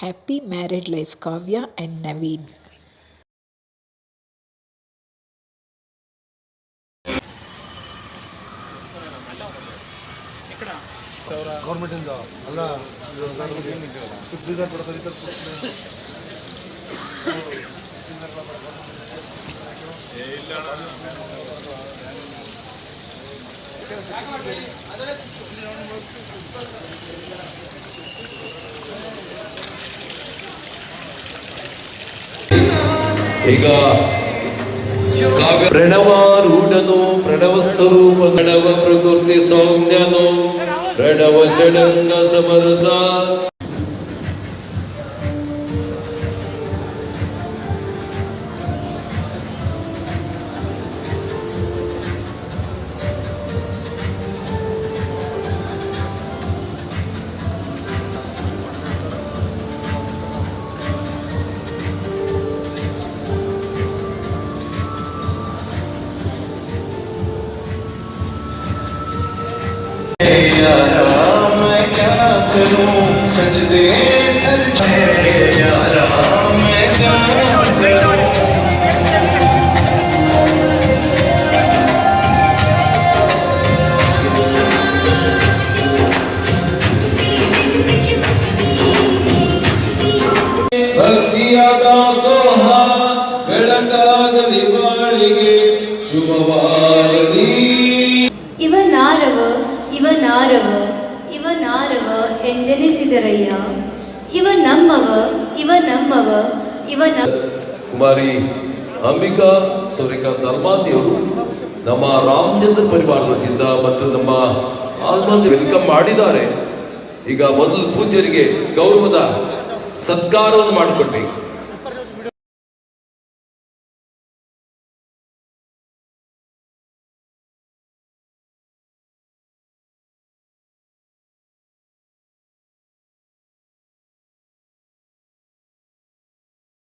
happy married life Kavya and Naveen ಗೌರ್ಮೆಂಟಿಂದ ಅಲ್ಲ ಬೀಜ ಈಗ ಪ್ರಣವಾರೂಢನು ಪ್ರಣವ ಸ್ವರೂಪ ಪ್ರಣವ ಪ್ರಕೃತಿ ಸೌಮ್ಯನು ಪ್ರಣವ ಷಡಂಗ ಸಮರಸ. क्या करूं सजदे सर यारा मैं क्या करूं ಭಕ್ತಿಯ ದಾಸೋಹ ಬೆಳಕಾಗಲಿ ಬಾಳಿಗೆ ಶುಭವಾಗಲಿ ಇವನಾರವ ಇವನಾರವ ಇವನಾರವ ಎಂದೆನಿಸಿದರಯ್ಯ. ಇವ ನಮ್ಮವ ಇವ ನಮ್ಮವ, ಇವ ಕುಮಾರಿ ಅಂಬಿಕಾ ಸೂರ್ಯಕಾಂತ್ ಅಲ್ಮಾಜಿಯವರು ನಮ್ಮ ರಾಮಚಂದ್ರ ಪರಿವಾರದಿಂದ ಮತ್ತು ನಮ್ಮ ಆಲ್ಮಾಜಿ ವೆಲ್ಕಮ್ ಮಾಡಿದ್ದಾರೆ. ಈಗ ಮೊದಲು ಪೂಜ್ಯರಿಗೆ ಗೌರವದ ಸತ್ಕಾರವನ್ನು ಮಾಡಿಕೊಟ್ಟು.